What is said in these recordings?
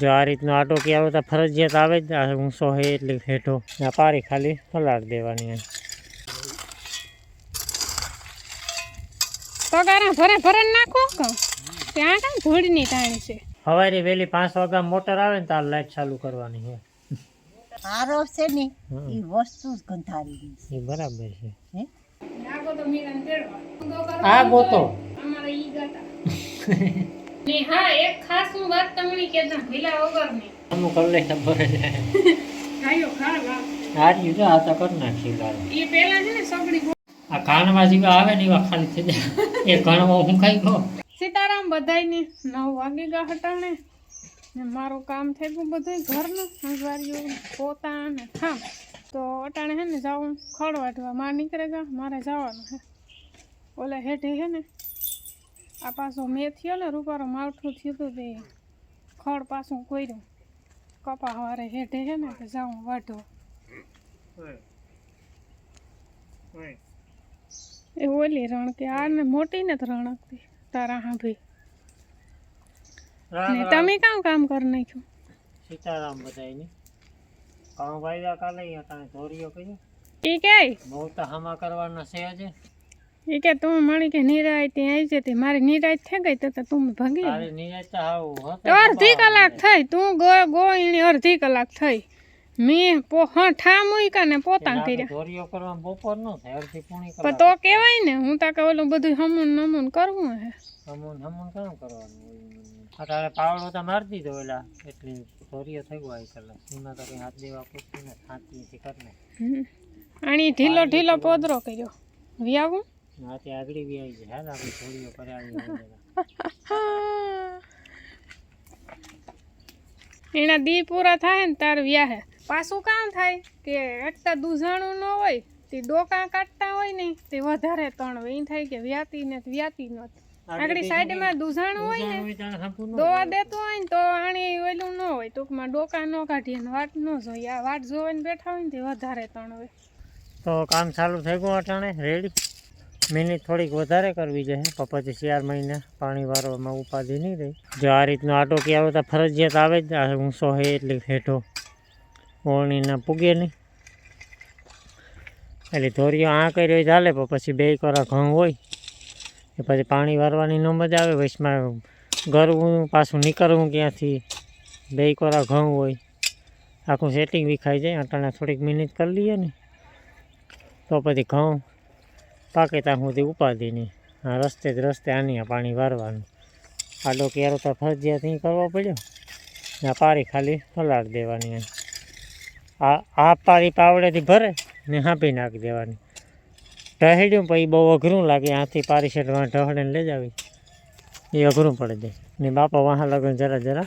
જો આ રીતનો આટો કે આવે તો ફરજિયાત આવે જ આ ઊંચો હે એટલે હેઠો આ પારી ખાલી પલાળ દેવાની. પગારા ભરે ભરે નાખો ત્યાં કાંઈ ભૂડની તાણી છે. સવારે વહેલી પાંચ વાગ્યા મોટર આવે ને તાર લાઈટ ચાલુ કરવાની છે. આરો છે ને એ વસ્તુ જ ગંધારી એ બરાબર છે. હે? તો આ ગોતો. અમારે ઈ ગાતા. ને હા એક ખાસ હું વાત તમને કહેતા ભીલા વગરની અમુક કર લે ખબર કાયો ખા વા હારી જો આ તો કરી નાખી લાલ એ પેલા છે ને સગડી આ કાનમાં જેવા આવે ને એવા ખાલી થઈ જાય. એ ઘણમાં હું ખાઈ ગયો. સીતારામ બધાયને નવ વાગે ગા હટાણે ને. મારું કામ થઈ ગયું બધું ઘરનું. સંજવારીઓ પોતા ને ખામ તો અટાણે હે ને જાઉં ખડ વાટવા માં નીકળે ગા મારે જવાનું હે. ઓલે હેઠે હે ને આ પાછો મેં થયો ને રૂપારો માવઠું થયું હતું તે ખડ પાછું કોર્યું કપા વારે હેઠે છે ને તો જાઉં વાઢો. એ ઓલી રણ કે આ ને મોટી ને જ રણકતી તારા હા ભાઈ તમે કામ કામ કરી નાખ્યું? સીતારામ બધાયની. કામ વાયદા કાલે અહીંયા તાણે ધોરીઓ કર્યો એ કે બહુ તો હામા કરવાના છે આજે. એ કે તું મણી કે નિરાય ત્યાં આવી જતી. મારી નિરાય થઈ ગઈ તો તો તું ભાગી તારી નિરાશ તો હાવ હતો તો અડધી કલાક થઈ. તું ગો ગોઈણી અડધી કલાક થઈ. મેં પો હા ઠા મૂક્યા ને પોતા કર્યા. ધોરીઓ કરવા બપોર નો થાય અડધી પૂણી પણ કલાક તો કેવાય ને હું તાકે ઓલું બધું હમુન નમુન કરવું હે. હમુન હમુન કામ કરવાનું હોય મને? આ તારે પાવડો તો મારી દીધો એલા. એટલી ધોરીઓ થઈ ગયો આવી કલાક. એમાં તો કઈ હાથ દેવા પૂછતું ને હાથથી કરી હમ. આણી ઢીલો ઢીલો પોદરો કર્યો. વ્યાવું? નાખે આગળ બી આવી જાય. હાલ આપણે ધોરીઓ કરાવી એના દી પૂરા થાય ને તાર વ્યાહે પાછું કામ થાય કે એકતા દૂધાણું ન હોય તે ડોકા કાઢતા હોય ને તે વધારે તણ હોય થાય કે વ્યાતી ને વ્યાતી ન આગળ સાઈડમાં દૂધાણું હોય ને દોવા દેતું હોય ને તો આણી ઓલું ન હોય. ટૂંકમાં ડોકા ન કાઢીએ ને વાટ ન જોઈએ. આ વાટ જોવાને બેઠા હોય ને તે વધારે તણ હોય. તો કામ ચાલુ થઈ ગયું અટાણે? રેડી મિનિટ થોડીક વધારે કરવી જોઈએ પણ પછી ચાર મહિના પાણી વારવામાં ઉપાધિ નહીં રહી. જો આ રીતનો આટો કે આવે તો ફરજિયાત આવે જ. ઊંચો હે એટલે હેઠો ઓળણીના પૂગે નહીં. એટલે ધોરીઓ આ કર્યો ચાલે પણ પછી બે કોરા ઘઉં હોય, એ પછી પાણી વારવાની ન મજા આવે. વચમાં ગરવું, પાછું નીકળવું ક્યાંથી? બે કોરા ઘઉં હોય. આખું સેટિંગ વિખાઈ જાય. અટાણા થોડીક મિનિટ કરી લઈએ ને. તો પછી ઘઉં પાકે ત્યાં સુધી ઉપાધિની નહીં. આ રસ્તે જ રસ્તે આની આ પાણી વારવાનું. આડો ક્યારો તો ફરજિયાત અહીં કરવો પડ્યો. ને આ પારી ખાલી હલાડ દેવાની. આ આ પારી પાવડેથી ભરે ને હાંપી નાખી દેવાની. ઢહેડ્યું પછી બહુ અઘરું લાગે આથી પારી શેઠમાં ઢહડે લઈ જાવી. એ અઘરું પડી જાય. ને બાપા વાહ લગન જરા જરા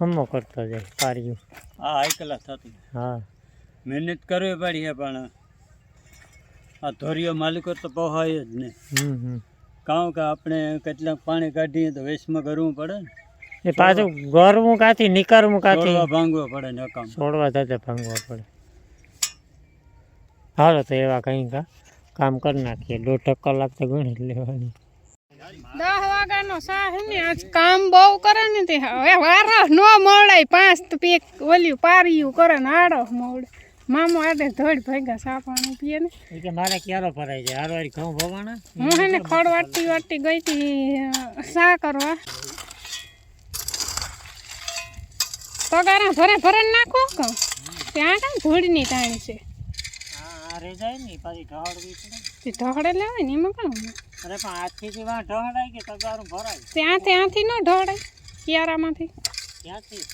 હમો કરતો જાય પારીયું આ કલાક થતી. હા. મહેનત કરવી પડી છે પણ આ ધોરીઓ માલિકો તો પહોંચાય જ નહીં હમ હમ. કારણ કે આપણે કેટલાક પાણી કાઢીએ તો વેસ્ટમાં કરવું પડે ને? એ પાછું ગરવું કાથી નીકળવું કાથી? ભાંગવા પડે ને કામ. છોડવા થતા ભાંગવા પડે. હાલો તો એવા કંઈક કા કામ કરી નાખીએ. દોઢ કલાક તો ગણી લેવાની. દસ વાગ્યાનો સા હે ને આજ કામ બહુ કરે ને તે. હવે વારો ન મળે. પાંચ તો પેક ઓલ્યું પારિયું કરે ને આડો મોડ મામો આડે ધોડ ભેગા સા પાણી પીએ ને. એ કે મારે ક્યારો ભરાય જાય હારો હારી ઘઉં ભવાના? હું હે ને ખડ વાટતી વાટતી ગઈ હતી સા કરવા. પગારા ભરે ભરે નાખો કહું ત્યાં કાંઈ ધૂળની તાણી છે. હા આ જાય ને પાછી ઢહડવી પડે. તે લેવાય ને એમાં કામ અરે પણ આજથી વાં ઢહડાય કે તગારું ભરાય? ત્યાં ત્યાંથી ન ઢોળાય ક્યારામાંથી. ક્યાંથી?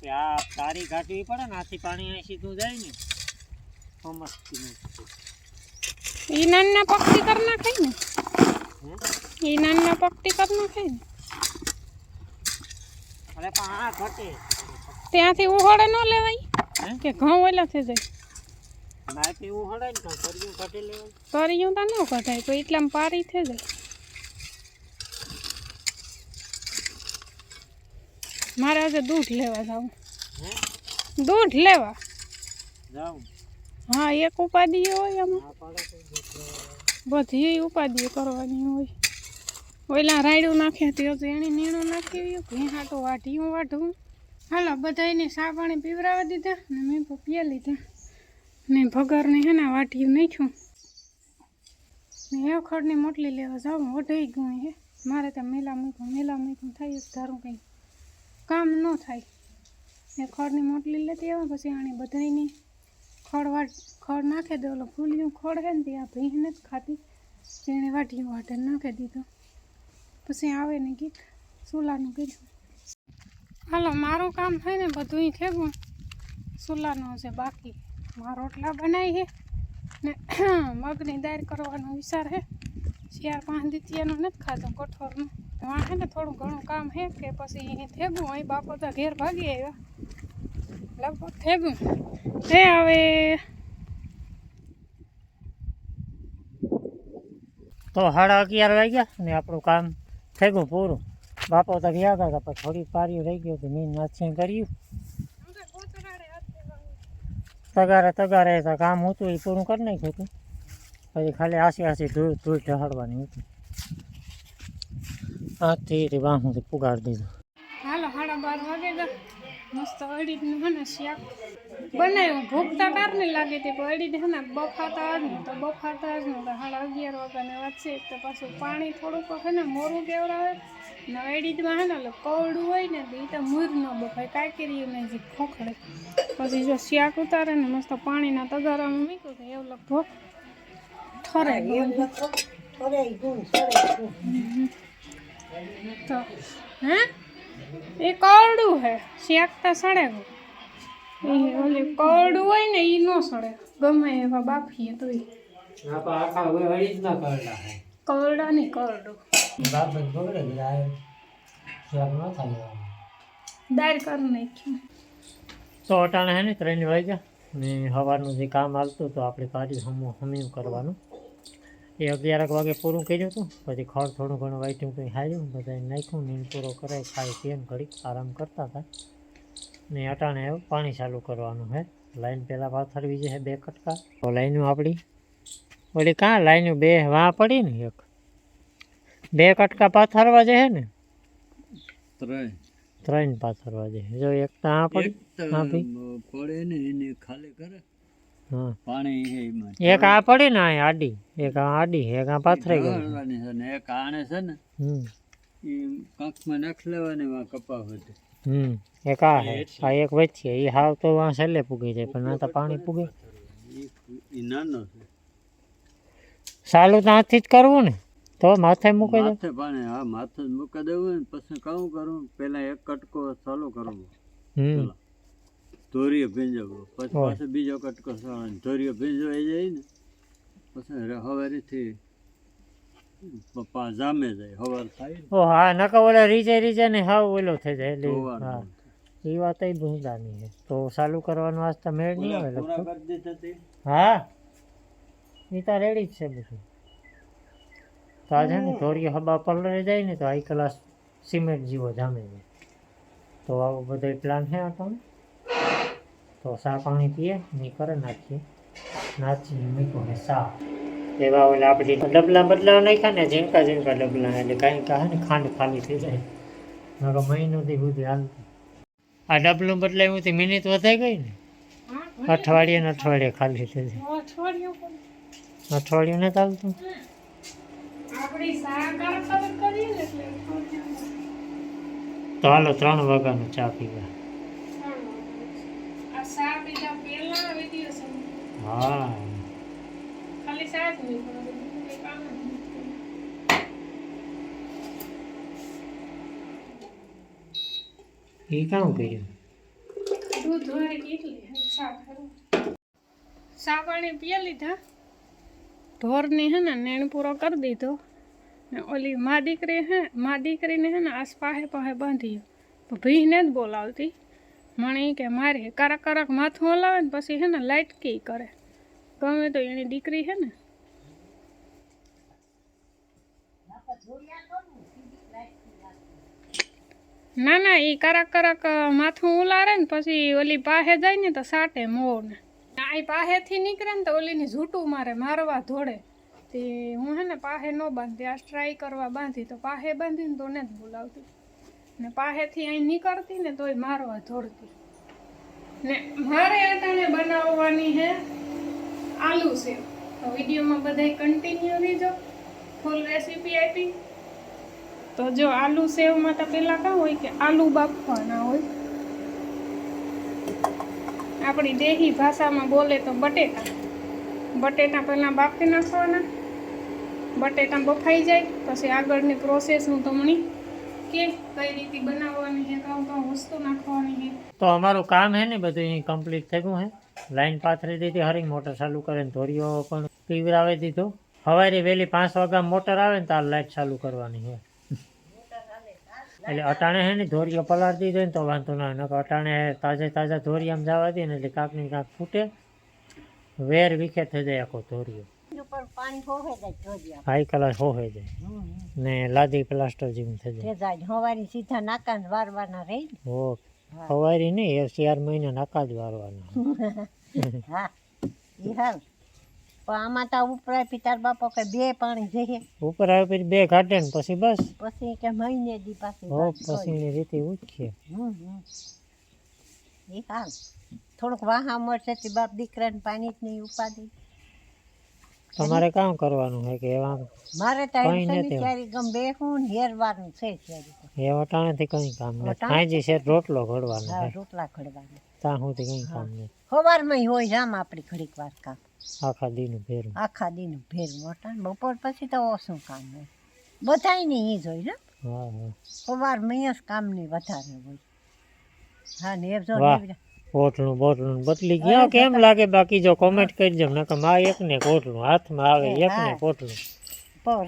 કે આ તારી કાઢવી પડે ને આથી પાણી અહીં સીધું જાય ને મસ્તી ઈ નાનના પક્તિ કર નાખાય ને. ઈ નાનના પક્તિ કર નાખાય ને. અરે પણ આ ઘટે. ત્યાંથી ઉહોળે ન લેવાય? કે ઘઉં ઓલા થઈ જાય. નાયક ઉહોળે ને તો કર્યું ઘટે લેવાય. તરિયું તો ન ઘટાય તો એટલામાં પારી થઈ જાય. મારે આજે દૂધ લેવા જાઉં દૂધ લેવા? હા એક ઉપાધિ હોય આમાં તો. બધી ઉપાધિ કરવાની હોય. ઓલા રાયડું નાખ્યા તો એણે નીણું નાખ્યું ભેં હાટું વાઢીયું વાઢું. હાલો બધાને સા પાણી પીવરાવા દીધા ને મેં પીએ લીધા. ને ભગરને હે ને વાટ્યું નાખ્યું. ને એ ખડની મોટલી લેવા જાઉં. ઓઢાઈ ગયું હે. મારે ત્યાં મેલા મૂક્યું મેલા મૂક્યું થાય ધારું કંઈ. કામ ન થાય. ને ખડની મોટલી લેતી આવે, પછી આણી બધાની ખડ વાટ ખડ નાખી દે ઓલો ફૂલિયું ખડ હે ને ત્યાં ભીંને જ ખાતી. તેણે વાટીયું વાટે નાખી દીધું. પછી આવે ને ગીત, સુલાનું કીધું હાલો, મારું કામ થાય ને બધું થેગું. સુલાનું હશે બાકી મારા રોટલા બનાવી છે ને મગની દાળ કરવાનો વિચાર છે. ચાર પાંચ દીતિયાનું નથી ખાધું કઠોરનું વાં છે ને થોડું ઘણું કામ છે કે પછી થેગું અહીં બાપો તો ઘેર ભાગી આવ્યા. લગભગ થેગું. તે હવે. તો સાડા અગિયાર વાગ્યા ને આપણું કામ થઈ ગયું પૂરું. બાપો તો ગયા હતા પછી થોડી પારીઓ રહી ગયું તો મેં નાચી કર્યું. તગારે તગારે તો કામ હતું એ પૂરું કરી નાખ્યું હતું. પછી ખાલી આસી આસી ધૂળ ધૂળ ઢહાડવાની હતી. આથી તે વાહુંથી પુગાડી દીધું. હાલો સાડા બાર વાગે ગયા મસ્ત અડીનું હે ને શાક બનાવ્યું. ભૂખતા કાર નહીં લાગી હતી પણ અડીને હે ને બફાતા જ ને તો બફાતા જ ને તો સાડા અગિયાર વાગ્યાને વચ્ચે તો પાછું પાણી થોડુંક હે ને મોરું કેવડાવે ને અડીમાં હે ને એટલે કવડું હોય ને તો એ તો મૂર ન બફાય. કાંઈ ને જે ખોખડે. પછી જો શાક ઉતારે ને મસ્ત પાણીના તગારામાં મૂક્યું તો એવું લગભગ ઠરે ગયું. તો હે? એ કવડું હે? શેકતા સડે ગો એ ઓલે કવડું હોય ને એ ન સડે. ગમે એવા બાફીએ તો આખા અડી જ ના કરલા કવડા નહીં કરડું બાપ બગડે ગયા શાક ન થાય દાળ કરી નાખ્યું. તો અટાણે હે ને ત્રણ વાગ્યા ને સવારનું જે કામ આવતું તો આપણે પાછી હમું હમીયું કરવાનું. એ અગિયારક વાગે પૂરું કર્યું હતું. પછી ખડ થોડું ઘણું વાંચ્યું કંઈ હાર્યું બધા નાખ્યું નીંદ પૂરો કરાય ખાઈ પીએમ ઘડીક આરામ કરતા હતા. ને અટાણે પાણી ચાલુ કરવાનું હે. લાઈન પહેલાં પાથરવી છે બે કટકા. તો લાઈનું આપણી. ઓલી કાં લાઈનું બે વાં પડી ને એક. બે કટકા પાથરવા છે ને. ત્રણ. ત્રણ પાથરવા છે જો એક તો આ પડી આપી પડે ને એને ખાલી કરે. પાણી એક આ પડી ને આ આડી એક આ આડી એક આ પાથરાઈ ગઈ. છે ને એક આણે છે ને હમ. એ કાંકમાં નાખી લેવાની માં કપા વધે. હમ. એક આ હે આ એક વચ્ચે એ હાવ તો આ છેલ્લે પૂગી જાય પણ આ તો પાણી પૂગે. એ નાનો છે. સાલું તો હાથથી જ કરવું ને તો માથે મૂકી દે. માથે પાણી હા માથે જ મૂકી દેવું ને પછી કામ કરું પેલા એક કટકો ચાલુ કરવો. હમ. પેલા ધોરીએ ભીંજવો. પછી હોય. પાછો બીજો કટકો ચાલવાનો ધોરીએ ભીંજવાઈ જાય ને પછી રે- હવારીથી પપ્પા જામે જાય હવાર થાય ને. ઓ હા નકા ઓલા રીજે રીજે ને હાવ ઓલો થઈ જાય એટલે ધોવાનું. હા. એ વાત એ ભૂંદાની છે. તો ચાલુ કરવાનું વાસ્તે મેળ નહીં આવે ઓલા પૂરા લગભગ. કરી દીધા તે? હા. એ તો રેડી જ છે બધું. તો આ છે ને ધોરી હબા પલરે જાય ને તો આઈ ક્લાસ સિમેન્ટ જેવો જામે છે. તો આવો બધો પ્લાન છે આપણને તો સા પાણી પીએ ને કરે, નાખીએ. નાચી મૂક્યો ને સા. એવા ઓલા આપણી ડબલા બદલાવ નાખ્યા ને ઝીણકા ઝીણકા ડબલા, એટલે કાંઈ કહે ને, ખાંડ ખાલી થઈ જાય. મારો મહિનોથી સુધી હાલતું આ ડબલું બદલાવ્યું તે મિનિટ વધાઈ ગઈ ને? અઠવાડિયે ને અઠવાડિયે ખાલી થઈ જાય. અઠવાડિયું ને ચાલતું તો હાલો ત્રણ વાગ્યાનું ચા પીવા આ સા પીધા પહેલા આવી દિવસ હા ખાલી સા જ નહીં પણ બીજું કંઈ કામ જ નથી. એ કામ કર્યું દૂધ વાળી કેટલી સા ખરું સા પાણી પીએ લીધા. ઢોરની હે ને નેણ પૂરો કરી દીધો. ને ઓલી મા દીકરી હે, મા દીકરીને હે ને આસ પાહે પાહે બાંધી તો ભીને જ બોલાવતી. મને કે, મારે કરક કરક માથું હલાવે ને પછી હે ને લાઇટ કી કરે. ગમે તો એની દીકરી છે ને. ના ના એ કરક કરક માથું ઉલારે ને પછી ઓલી પાસે જાય ને તો સાટે મોર ને આ પાસેથી નીકળે ને તો ઓલીને ઝૂટું મારે મારવા ધોડે તે હું હે ને પાસે ન બાંધતી, આ ટ્રાય કરવા બાંધી, તો પાસે બાંધીને તો ને જ બોલાવતી. ને પાસેથી અહીં નીકળતી ને તોય મારવા ધોડતી ને મારે અટાણે બનાવવાની છે આલુ સેવ તો વિડીયોમાં બધાય કન્ટિન્યુ રહેજો. ફૂલ રેસીપી આપી. તો જો આલુ સેવમાં તો પહેલાં કાં હોય કે આલુ બાફવાના હોય? આપણી દેહી ભાષામાં બોલે તો બટેટા. બટેટા પહેલાં બાફી નાખવાના. બટેટા બફાઈ જાય, પછી આગળની પ્રોસેસ હું તમને કે કઈ રીતે બનાવવાની છે કાં કાં વસ્તુ નાખવાની છે? તો અમારું કામ હે ને બધું અહીં કમ્પ્લીટ થઈ ગયું હે. લાઈન પાથરી દીધી હરી મોટર ચાલુ કરીને ધોરીઓ પણ પીવરાવી દીધો. સવારે વહેલી પાંચ વાગ્યા મોટર આવે ને તાર લાઈટ ચાલુ કરવાની છે એટલે અટાણે હે ને ધોરીઓ પલાળી દીધો ને તો વાંધો ના આવે. નકર અટાણે તાજે તાજા ધોરિયામાં જવા દે ને એટલે કાંક ને કાંક ફૂટે. વેર વિખે થઈ જાય આખો ધોરીઓ. હાઈ કલર હોવે જાય ને લાદી પ્લાસ્ટર જેવું થઈ જાય. જાય હવારી સીધા નાકા વારવાના રહી. હો. સવારી નહીં એ ચાર મહિના નાકા જ વારવાના. હા ઈ હાલ પણ આમાં તો ઉપરાય પિતાર બાપો કે બે પાણી જઈએ. ઉપર પછી બે કાઢે ને પછી બસ. પછી કે મહિને દી પાછી હો પછી ની રીતે ઉઠીએ. હમ, હમ. ઈ હાલ થોડુંક વાહા મળશે બાપ દીકરાને પાણી જ નહીં ઉપાડી તમારે કામ કરવાનું છે કે એવા મારે તો. શનિચારી ગમ બેહું હેરવાનું છે. એ વટાણેથી કંઈ કામ નથી. વટાણ? સાંજે છે રોટલો ઘડવાનો હા છે. રોટલા ખડવાના ત્યાં સુધી કંઈ કામ નથી. સવારમાં હોય જામ આપણી ઘડીક વાર કામ. આખા દીનું ભેર. આખા દીનું ભેર. મોટા ને બપોર પછી તો ઓછું કામ હોય. બધાય ને ઈ જ હોય ને. હા હા. સવાર મેં જ કામની વધારે હોય. હા ને એ જો. ઓટલું બોટલું બદલી ગયા. કેમ લાગે બાકી જો કોમેન્ટ કરજો? નકર આ એક ને કોટલું હાથમાં આવે એક ને. કોટલું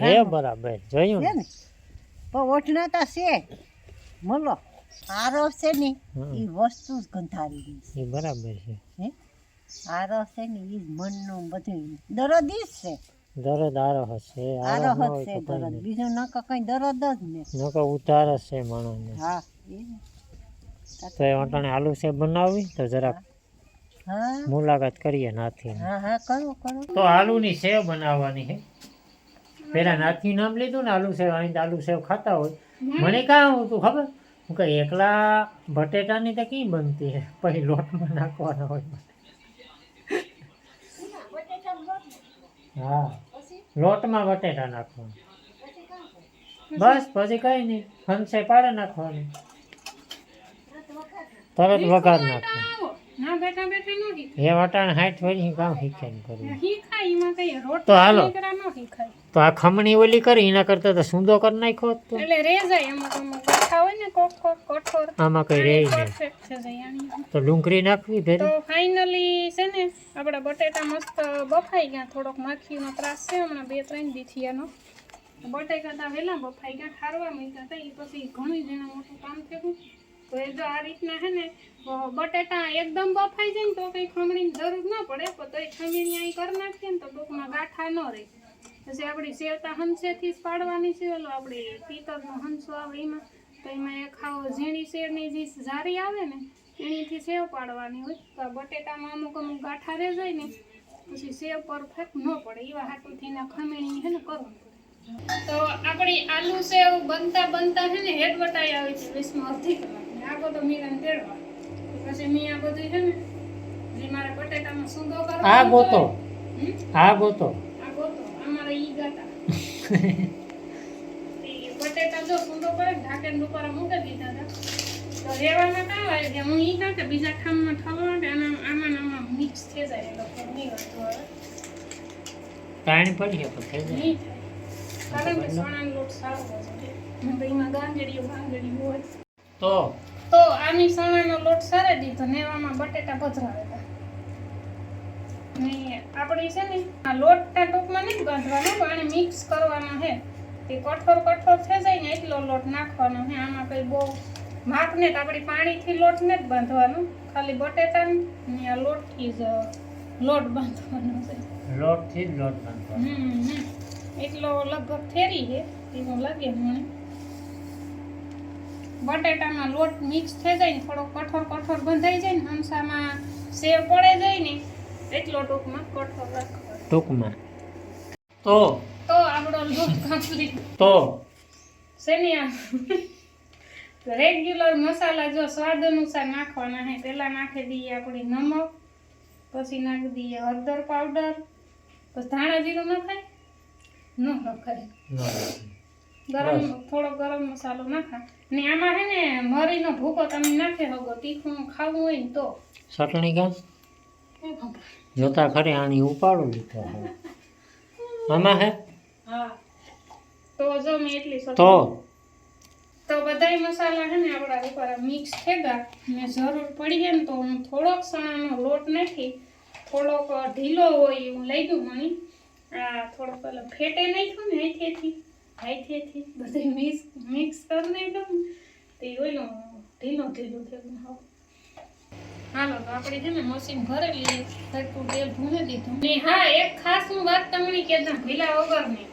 હે બરાબર જોયું ને? ઓઠના તો છે. બોલો આરો છે ને એ વસ્તુ જ ગંધારી એ બરાબર છે. હે? આરો છે ને એ મનનું બધું દરદ છે. દરદ આરો હશે આરો છે દરદ બીજું ન કઈ દરદ જ ને. નકર ઉતાર હશે માણસને. હા. તો એ વટાણે આલુ સેવ બનાવવી તો જરાક મુલાકાત કરીએ નાથી હા હા તો આલુની સેવ બનાવવાની છે. પેલા નાથી નામ લીધું ને આલુ સેવ અહીં આલુ સેવ ખાતા હોય. મને કાં હતું ખબર? હું કે એકલા બટેટાની તો કઈ બનતી છે? પછી લોટમાં નાખવાના હોય. હા. લોટમાં બટેટા નાખવાના. બસ પછી કઈ નહીં. હંસે પાડે નાખવાનું. તરત વઘાર નાખે. હે વટાણ હાઈટ વળી કામ કરવું તો હાલો. તો આ ખમણી ઓલી કરી એના કરતા તો સૂંદો કરી નાખ્યો તો. એટલે રે જાય એમાં તમે હોય ને કોઠોર કોઠોર આમાં કઈ આની. તો ડુંગળી નાખવી તો ભેરી ફાઇનલી છે ને આપણા બટેટા મસ્ત બફાઈ ગયા. થોડોક માખીનો ત્રાસ છે હમણાં બે ત્રણ દીથી એનો બટેકા તા વહેલા બફાઈ ગયા ઠારવા હતા એ પછી ઘણું જ એના મોટું કામ થયું. તો એ જો આ રીતના છે ને બટેટા એકદમ બફાઈ જાય ને તો કંઈ ખમણીની જરૂર ન પડે. પણ તોય ખમણી અહીં કરી નાખીએ ને તો ટૂંકમાં ગાંઠા ન રહે. પછી આપણી સેવતા હંસેથી જ પાડવાની છે. ઓલો આપણે પિત્તળનો હંસો આવે એમાં. તો એમાં એક ખાવો ઝીણી શેરની જે ઝારી આવે ને એનીથી સેવ પાડવાની હોય. તો બટેટામાં અમુક અમુક ગાંઠા રહે જાય ને, પછી સેવ પરફેક્ટ ન પડે. એવા હાટુથી એના ખમીણી છે ને કરવું તો આપણી આલુ સેવ બનતા બનતા છે ને હેડ વટાઈ આવી છે વીસમાં અડધી કલાકની આગળ તો મીરાને તેડવા પછી મી આ બધું છે ને જે મારા બટેટામાં સૂંદો કરો આ ગોતો. આ ગોતો. આ ગોતો. અમારે ઈ ગાતા. બટેટા જો સૂંદો કરે ને ઢાંકીને ઉપર મૂકી દીધા હતા. તો રેવામાં કાં આવે? કે હું ઈ કાં કે બીજા ખામમાં ખાવા માટે આના આમાં આમાં મિક્સ થઈ જાય એ લોકો નહીં પાણી પડી ગયા થઈ તો? તો આની ચણાનો લોટ સારે દીધો તો નેવામાં બટેટા પધરાવેલા ને આપણે છે ને આ લોટના ટૂંકમાં નહીં બાંધવાનો પણ આને મિક્સ કરવાનો છે. તે કઠોર કઠોર થઈ જાય ને એટલો લોટ નાખવાનો છે. આમાં કંઈ બહુ માપ ને આપણી પાણીથી લોટ ને જ બાંધવાનો. ખાલી બટેટા ને આ લોટથી જ લોટ બાંધવાનો છે. લોટથી જ લોટ બાંધવાનો. હમ હમ. એટલો લગભગ થેરી છે એવું લાગે મને. બટેટામાં લોટ મિક્સ થઈ જાય ને થોડો કઠોર કઠોર બંધાઈ જાય ને હંસામાં સેવ પડે જાય ને એટલો ટૂંકમાં કઠોર રાખવાનો. ટૂંકમાં. તો? તો આપણો લોટ કમ્પ્લીટ તો? આ રેગ્યુલર મસાલા જો સ્વાદ અનુસાર નાખવાના હે પહેલાં નાખી દઈએ આપણી નમક પછી નાખી દઈએ હળદર પાવડર પછી ધાણા જીરું નખાય ન નખાય ગરમ થોડો ગરમ મસાલો નાખા ને આમાં હે ને મરીનો ભૂકો તમે નાખે શકો તીખું ખાવું હોય ને તો. ચટણી કાં જોતા ખરી આની ઉપાડું લીધો. આમાં હે? હા. તો જો મેં એટલી તો? તો બધાય મસાલા છે ને આપણા ઉપર મિક્સ થેગા ને જરૂર પડી છે ને તો હું થોડોક ચણાનો લોટ નાખી થોડોક ઢીલો હોય એવું લઈ ગયું મણી આ થોડોક પેલો ફેટે નાખ્યું ને હાથેથી હાથેથી બધું મિક્સ કરી નાખ્યું તે ઓલું ઢીલો ઢીલું થયું હાલો, તો આપણે છે ને મશીન ભરેલી હા, એક ખાસ હું વાત તમને કહેતા, ભીલા વગરની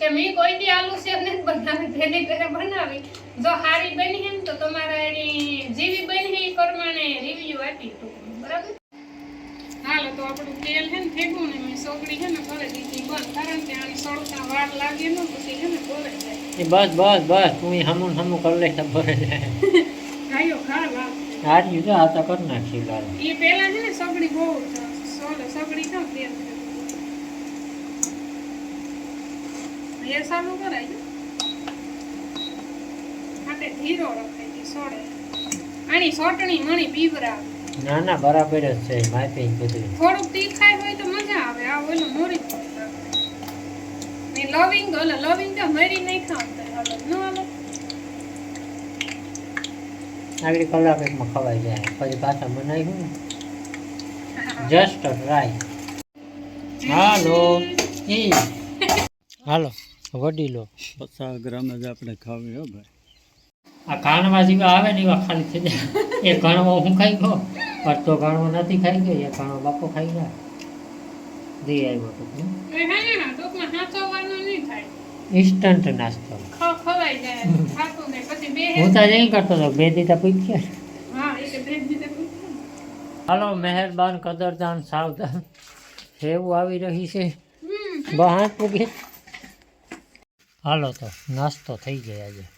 કે મેં કોઈ દી આલુ સેવ નથી બનાવી ઘરે બનાવી. જો સારી બની હે તો તમારા એની જેવી બની એ પ્રમાણે રિવ્યુ આપી ટૂંકમાં બરાબર? હાલો, તો આપણું તેલ છે ને ફેંકવું ને મેં છે ને કરી દીધી બંધ કારણ કે આને સળતા વાર લાગે ને પછી છે ને બોલે જાય બસ બસ બસ તું હમું હમું કરી લે ગાયો ખા લાવ. આર્યું તો આ તો કર નાખી લાલ એ પેલા છે ને સગડી બહુ સોલે સગડી તો તેલ એ સારું કરાય માટે ધીરો રખાય સોડે આની સોટણી મણી પીવરાવે. ના ના બરાબર જ છે માપી બધું થોડુંક તીખાય હોય તો મજા આવે. આ ઓલો મોરી ને લવિંગ ઓલો લવિંગ તો મરી નહીં ખાવતા. હાલો ન હાલો આગળ કલાક એકમાં ખવાઈ જાય. પછી પાછા બનાવ્યું ને. જસ્ટ ટ્રાય હાલો. એ હાલો વડી લો પચાસ ગ્રામ જ આપણે ખાવી હો ભાઈ. આ કાનમાં જેવા આવે ને એવા ખાલી થઈ જાય. એ ઘણો હું ખાઈ ગયો? અડધો કાણો નથી ખાઈ ગયો એ કણવો બાપો ખાઈ ગયા. દઈ આવ્યો તો ટૂંકમાં ઇન્સ્ટન્ટ નાસ્તો. હું તો નહીં કરતો હતો બે દીધા પૂછ્યા. તો. હાલો મહેરબાન કદરદાન સાવધાન. એવું આવી રહી છે. બહાર પૂગી. હાલો તો નાસ્તો થઈ જાય આજે.